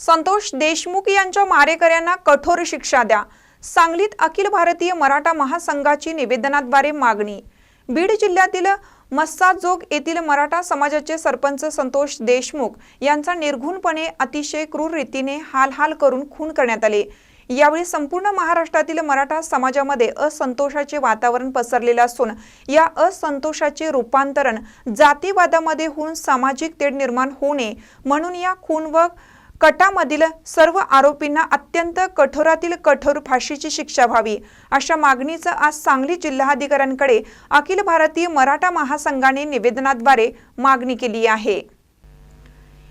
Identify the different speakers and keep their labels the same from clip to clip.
Speaker 1: संतोष देशमुख यांच्या मारेकऱ्यांना कठोर शिक्षा द्या. सांगलीत अखिल भारतीय मराठा महासंघाची निवेदनाद्वारे मागणी. बीड जिल्ह्यातील मस्साजोग येथील मराठा समाजाचे सरपंच संतोष देशमुख यांचा निर्घुणपणे अतिशय क्रूर रीतीने हाल हाल करून खून करण्यात आले. यावेळी संपूर्ण महाराष्ट्रातील मराठा समाजामध्ये असंतोषाचे वातावरण पसरलेले असून या असंतोषाचे रूपांतरण जातीवादामध्ये होऊन सामाजिक तेढ निर्माण होऊ नये म्हणून या खून व कटामधील सर्व आरोपींना अत्यंत कठोरातील कठोर फाशीची शिक्षा व्हावी अशा मागणीचं आज सांगली जिल्हाधिकाऱ्यांकडे अखिल भारतीय मराठा महासंघाने निवेदनाद्वारे मागणी केली आहे.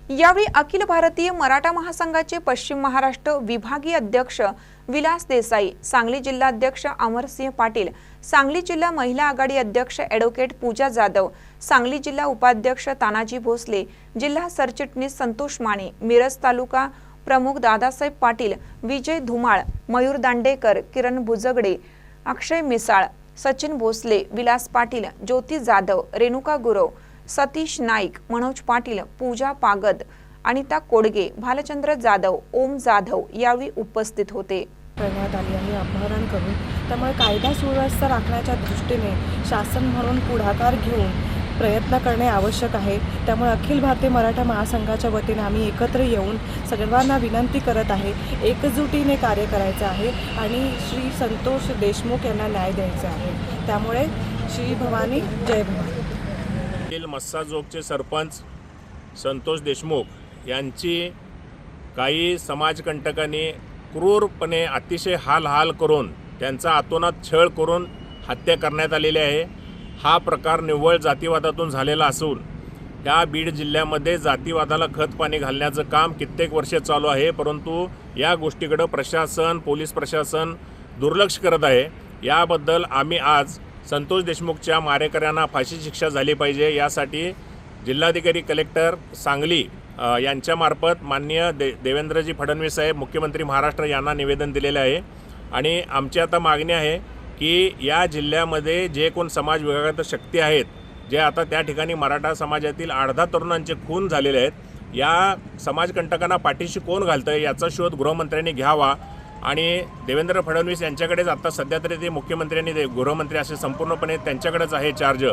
Speaker 1: यावेळी अखिल भारतीय मराठा महासंघाचे पश्चिम महाराष्ट्र विभागीय अध्यक्ष विलास देसाई सांगली जिल्हाध्यक्ष अमरसिंह पाटील सांगली जिल्हा महिला आघाडी अध्यक्ष ॲडव्होकेट पूजा जाधव सांगली जिल्हा उपाध्यक्ष तानाजी भोसले जिल्हा सरचिटणीस संतोष माने मिरज तालुका प्रमुख दादासाहेब पाटील विजय धुमाळ मयूर दांडेकर किरण भुजगडे अक्षय मिसाळ सचिन भोसले विलास पाटील ज्योती जाधव रेणुका गुरव सतीश नाईक मनोज पाटील पूजा पागद अनिता कोडगे भालचंद्र जाधव ओम जाधव यावेळी उपस्थित होते.
Speaker 2: करण्यात आली आहे अपहरण करून. त्यामुळे कायदा सुव्यवस्था राखण्याच्या दृष्टीने शासन म्हणून पुढाकार घेऊन प्रयत्न करणे आवश्यक आहे. त्यामुळे अखिल भारतीय मराठा महासंघाच्या वतीने आम्ही एकत्र येऊन सर्वांना विनंती करत आहे एकजुटीने कार्य करायचं आहे आणि श्री संतोष देशमुख यांना न्याय द्यायचा आहे. त्यामुळे श्री भवानी जय भवानी.
Speaker 3: येथील मस्साजोगचे सरपंच संतोष देशमुख यांची काही समाजकंटकांनी क्रूरपणे अतिशय हाल हाल करून त्यांचा आतोनात छळ करून हत्या करण्यात आलेली आहे. हा प्रकार निव्वळ जातीवादातून झालेला असून त्या बीड जिल्ह्यामध्ये जातीवादाला खत पाणी घालण्याचं काम कित्येक वर्ष चालू आहे. परंतु या गोष्टीकडं प्रशासन पोलीस प्रशासन दुर्लक्ष करत आहे. याबद्दल आम्ही आज संतोष देशमुखच्या मारेकऱ्यांना फाशी शिक्षा झाली पाहिजे यासाठी जिल्हाधिकारी कलेक्टर सांगली यांच्यामार्फत माननीय दे देवेंद्रजी फडणवीस साहेब मुख्यमंत्री महाराष्ट्र यांना निवेदन दिलेलं आहे. आणि आमची आता मागणी आहे की या जिल्ह्यामध्ये जे कोण समाज विभागात शक्ती आहेत जे आता त्या ठिकाणी मराठा समाजातील अर्धा तरुणांचे खून झालेले आहेत या समाजकंटकांना पाठीशी कोण घालतं याचा शोध गृहमंत्र्यांनी घ्यावा. आणि देवेंद्र फडणवीस यांच्याकडेच आता सध्या तरी ते मुख्यमंत्र्यांनी ते गृहमंत्री असे संपूर्णपणे त्यांच्याकडेच आहे चार्ज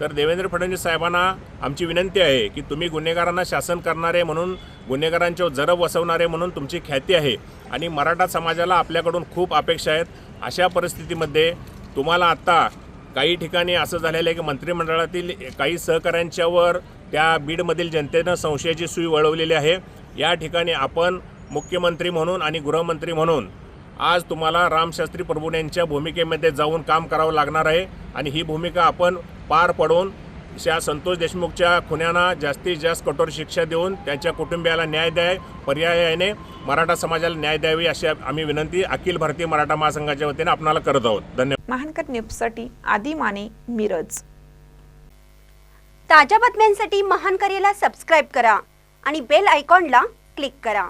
Speaker 3: तर देवेंद्र फडणवीस साहेबांना आमची विनंती आहे की तुम्ही गुन्हेगारांना शासन करणारे म्हणून गुन्हेगारांच्यावर जरब वसवणारे म्हणून तुमची ख्याती आहे आणि मराठा समाजाला आपल्याकडून खूप अपेक्षा आहेत. अशा परिस्थितीमध्ये तुम्हाला आत्ता काही ठिकाणी असं झालेलं आहे की मंत्रिमंडळातील काही सहकाऱ्यांच्यावर त्या बीडमधील जनतेनं संशयाची सुई वळवलेली आहे. या ठिकाणी आपण मुख्यमंत्री म्हणून आणि गृहमंत्री म्हणून आज तुम्हाला रामशास्त्री प्रभू यांच्या भूमिकेमध्ये जाऊन काम करावं लागणार आहे. आणि ही भूमिका आपण पार पडवून त्या संतोष देशमुखच्या खुन्यांना जास्तीत जास्त कठोर शिक्षा देऊन त्यांच्या कुटुंबियाला न्याय द्याय पर्यायाने मराठा समाजाला न्याय द्यावी अशी आम्ही विनंती अखिल भारतीय मराठा महासंघाच्या वतीने आपणाला करत आहोत. धन्यवाद.
Speaker 1: महानकर न्यूजसाठी आदी माने मिरज.
Speaker 4: ताज्या बातम्यांसाठी महान करेला सबस्क्राईब करा आणि बेल आयकॉनला क्लिक करा.